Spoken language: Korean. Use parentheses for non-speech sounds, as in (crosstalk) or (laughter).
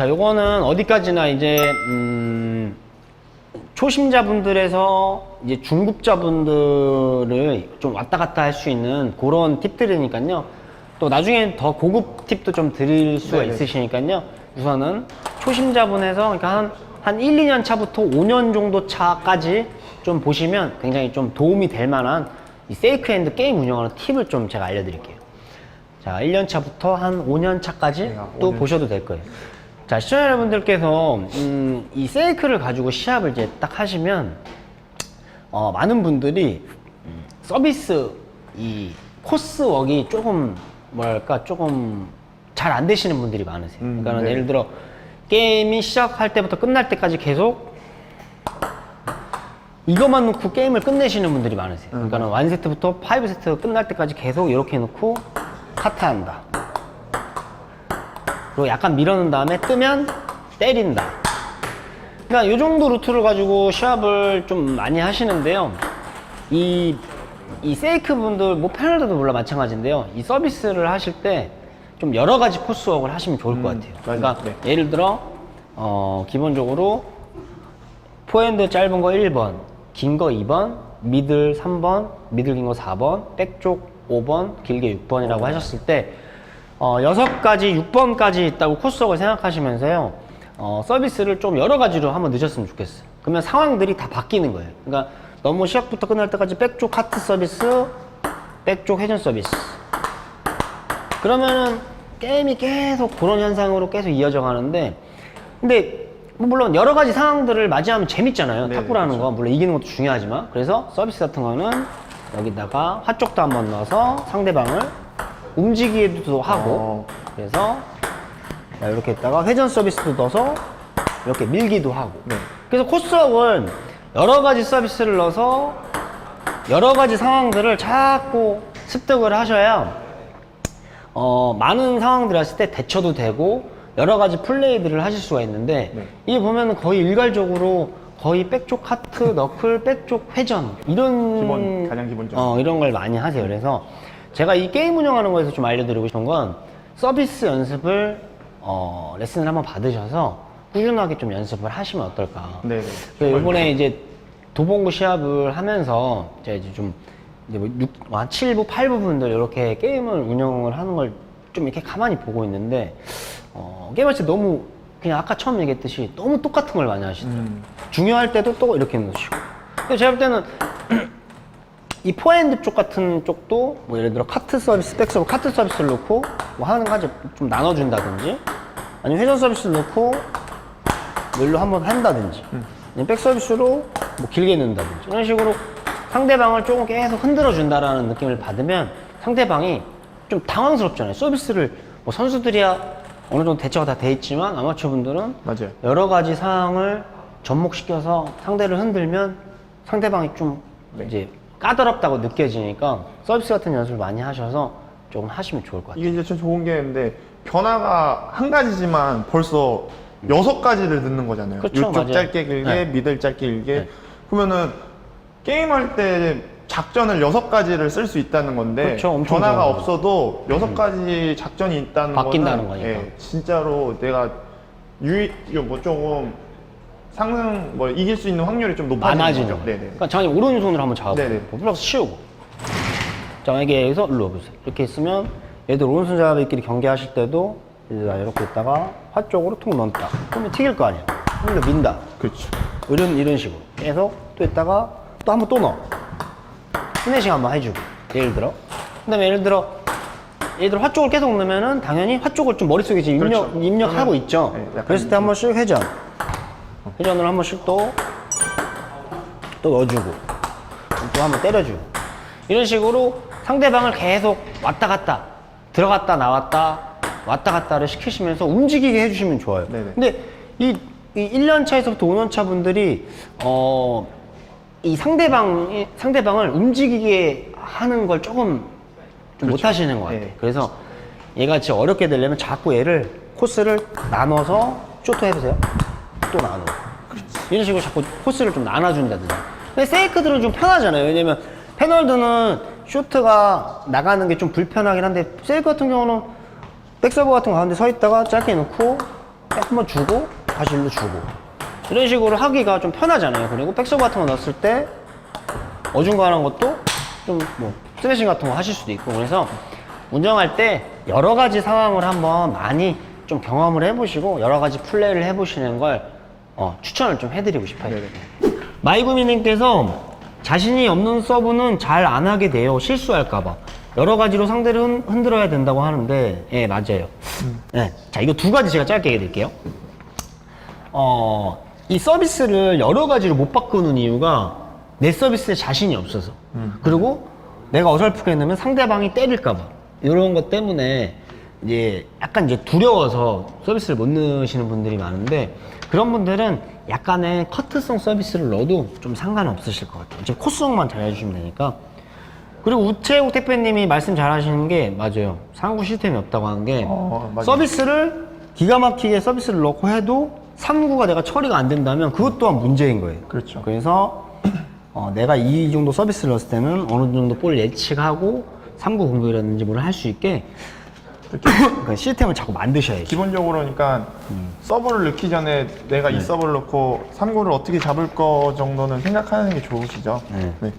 자, 요거는 어디까지나 이제 음, 초심자분들에서 이제 중급자분들을 좀 왔다 갔다 할 수 있는 그런 팁들이니까요. 또 나중에 더 고급 팁도 좀 드릴 수가 네네. 있으시니까요. 우선은 초심자분에서 그러니까 한, 한 1, 2년 차부터 5년 정도 차까지 좀 보시면 굉장히 좀 도움이 될 만한 이 세이크 핸드 게임 운영하는 팁을 좀 제가 알려드릴게요. 자, 1년 차부터 한 5년 차까지 네, 또 5년 보셔도 될 거예요. 자, 시청자 여러분들께서 음, 이 세이크를 가지고 시합을 이제 딱 하시면 어, 많은 분들이 음, 서비스 이 코스웍이 조금 뭐랄까 조금 잘 안 되시는 분들이 많으세요. 음, 그러니까 네. 예를 들어 게임이 시작할 때부터 끝날 때까지 계속 이것만 놓고 게임을 끝내시는 분들이 많으세요. 그러니까 음. 는 1세트부터 5세트 끝날 때까지 계속 이렇게 놓고 카트한다. 그리고 약간 밀어놓은 다음에 뜨면 때린다. 그러니까 이 정도 루트를 가지고 시합을 좀 많이 하시는데요. 이, 이 세이크 분들, 뭐 패널들도 물론 마찬가지인데요. 이 서비스를 하실 때 좀 여러 가지 코스웍을 하시면 좋을 것 음, 같아요. 그러니까 네. 예를 들어, 어, 기본적으로 포핸드 짧은 거 1번, 긴 거 2번, 미들 3번, 미들 긴 거 4번, 백쪽 5번, 길게 6번이라고 하셨을 때, 어, 6가지, 6번까지 있다고 코스웍을 생각하시면서요, 어, 서비스를 좀 여러 가지로 한번 넣으셨으면 좋겠어요. 그러면 상황들이 다 바뀌는 거예요. 그러니까 너무 시작부터 끝날 때까지 백쪽 카트 서비스, 백쪽 회전 서비스. 그러면은 게임이 계속 그런 현상으로 계속 이어져 가는데 근데 뭐 물론 여러 가지 상황들을 맞이하면 재밌잖아요 네, 탁구라는 거 물론 이기는 것도 중요하지만 그래서 서비스 같은 거는 여기다가 화쪽도 한번 넣어서 상대방을 움직이기도 하고 어. 그래서 자, 이렇게 했다가 회전 서비스도 넣어서 이렇게 밀기도 하고 네. 그래서 코스웍은 여러 가지 서비스를 넣어서 여러 가지 상황들을 자꾸 습득을 하셔야 어, 많은 상황들 했을 때 대처도 되고 여러 가지 플레이들을 하실 수가 있는데 네. 이게 보면은 거의 일괄적으로 거의 백쪽 카트, (laughs) 너클, 백쪽 회전 이런 기본, 가장 기본적인. 어, 이런 걸 많이 하세요. 그래서 제가 이 게임 운영하는 거에서 좀 알려드리고 싶은 건 서비스 연습을 어, 레슨을 한번 받으셔서 꾸준하게 좀 연습을 하시면 어떨까. 네네. 그 이번에 이제 도봉구 시합을 하면서 제가 이제 좀 이제 뭐 6, 한 7부, 8부 분들 이렇게 게임을 운영을 하는 걸 좀 이렇게 가만히 보고 있는데 어, 게임할 때 너무 그냥 아까 처음 얘기했듯이 너무 똑같은 걸 많이 하시더라고요. 음. 중요할 때도 또 이렇게 놓으시고. 근데 제가 볼 때는 이 포핸드 쪽 같은 쪽도 뭐 예를 들어 카트 서비스, 백 서비스, 카트 서비스를 놓고 뭐 하는 가지 좀 나눠준다든지 아니면 회전 서비스를 놓고 뭐 일로 한번 한다든지 아니면 백 서비스로 뭐 길게 넣는다든지 이런 식으로 상대방을 조금 계속 흔들어 준다라는 느낌을 받으면 상대방이 좀 당황스럽잖아요. 서비스를 뭐 선수들이야 어느 정도 대처가 다 돼 있지만 아마추어 분들은 맞아요. 여러 가지 상황을 접목시켜서 상대를 흔들면 상대방이 좀 네. 이제 까다롭다고 느껴지니까 서비스 같은 연습을 많이 하셔서 조금 하시면 좋을 것 같아요. 이게 이제 좀 좋은 게 있는데 변화가 한 가지지만 벌써 여섯 가지를 넣는 거잖아요. 그렇죠, 이쪽 맞아요. 짧게 길게, 네. 미들 짧게 길게. 네. 그러면은 게임할 때 작전을 여섯 가지를 쓸 수 있다는 건데 그렇죠, 엄청 변화가 좋은 없어도 여섯 가지 작전이 있다는 바뀐다는 거는 거니까. 예, 진짜로 내가 유의 이거 뭐 조금 상승 뭐 이길 수 있는 확률이 좀 높아지는 많아지는 거죠. 네네. 그러니까 장님 오른손으로 한번 잡아보세요. 네네. 플러스 치우고. 자, 만약에 여기서 일로 와보세요. 이렇게 있으면 얘들 오른손 잡이끼리 경기하실 때도 얘들아 이렇게 있다가 화 쪽으로 툭 넣었다. 그러면 튀길 거 아니야. 그럼 민다. 그렇죠. 이런, 이런 식으로. 계속 또 있다가 또 한 번 또 넣어. 스매싱 한번 해주고. 예를 들어. 그 다음에 예를 들어, 들어 화 쪽을 계속 넣으면은 당연히 화 쪽을 좀 머릿속에 지금 입력, 그렇죠. 입력하고 그러면- 있죠. 네, 약간 그랬을 때 한 번씩 회전. 회전을 한 번씩 또, 또 넣어주고. 또 한 번 때려주고. 이런 식으로 상대방을 계속 왔다 갔다, 들어갔다 나왔다, 왔다 갔다를 시키시면서 움직이게 해주시면 좋아요. 네네. 근데 이, 이 1년 차에서부터 5년 차 분들이, 어, 이 상대방, 상대방을 움직이게 하는 걸 조금 좀못 하시는 것 같아요. 네. 그래서 얘가 진짜 어렵게 되려면 자꾸 얘를 코스를 나눠서 쇼트 해보세요. 또 나눠. 이런 식으로 자꾸 코스를 좀 나눠준다든지. 근데 세이크들은 좀 편하잖아요. 왜냐면 패널드는 쇼트가 나가는 게 좀 불편하긴 한데 세이크 같은 경우는 백서버 같은 거 가운데 서 있다가 짧게 놓고 한번 주고 다시 일로 주고 이런 식으로 하기가 좀 편하잖아요. 그리고 백서브 같은 거 넣었을 때 어중간한 것도 좀뭐 스매싱 같은 거 하실 수도 있고 그래서 운영할 때 여러 가지 상황을 한번 많이 좀 경험을 해보시고 여러 가지 플레이를 해보시는 걸 어, 추천을 좀 해드리고 싶어요. 마이구미님께서 자신이 없는 서브는 잘 안 하게 돼요. 실수할까봐. 여러 가지로 상대를 흔- 흔들어야 된다고 하는데, 예, 맞아요. 예. 자, 이거 두 가지 제가 짧게 얘기해 드릴게요. 어, 이 서비스를 여러 가지로 못 바꾸는 이유가 내 서비스에 자신이 없어서. 그리고 내가 어설프게 넣으면 상대방이 때릴까봐. 이런 것 때문에 이제 약간 이제 두려워서 서비스를 못 넣으시는 분들이 많은데 그런 분들은 약간의 커트성 서비스를 넣어도 좀 상관없으실 것 같아요. 지금 코스성만 잘 해주시면 되니까. 그리고 우체국 대표님이 말씀 잘 하시는 게 맞아요. 상구 시스템이 없다고 하는 게 어, 맞아요. 서비스를 기가 막히게 서비스를 넣고 해도 3구가 내가 처리가 안 된다면 그것 또한 문제인 거예요. 그렇죠. 그래서 어, 내가 이 정도 서비스를 넣었을 때는 어느 정도 볼 예측하고 3구 공격이라든지 뭘할수 있게 그 시스템을 자꾸 만드셔야죠. 기본적으로 그러니까 서브를 넣기 전에 내가 이 서브를 넣고 3구를 어떻게 잡을 거 정도는 생각하는 게 좋으시죠. 네. 네.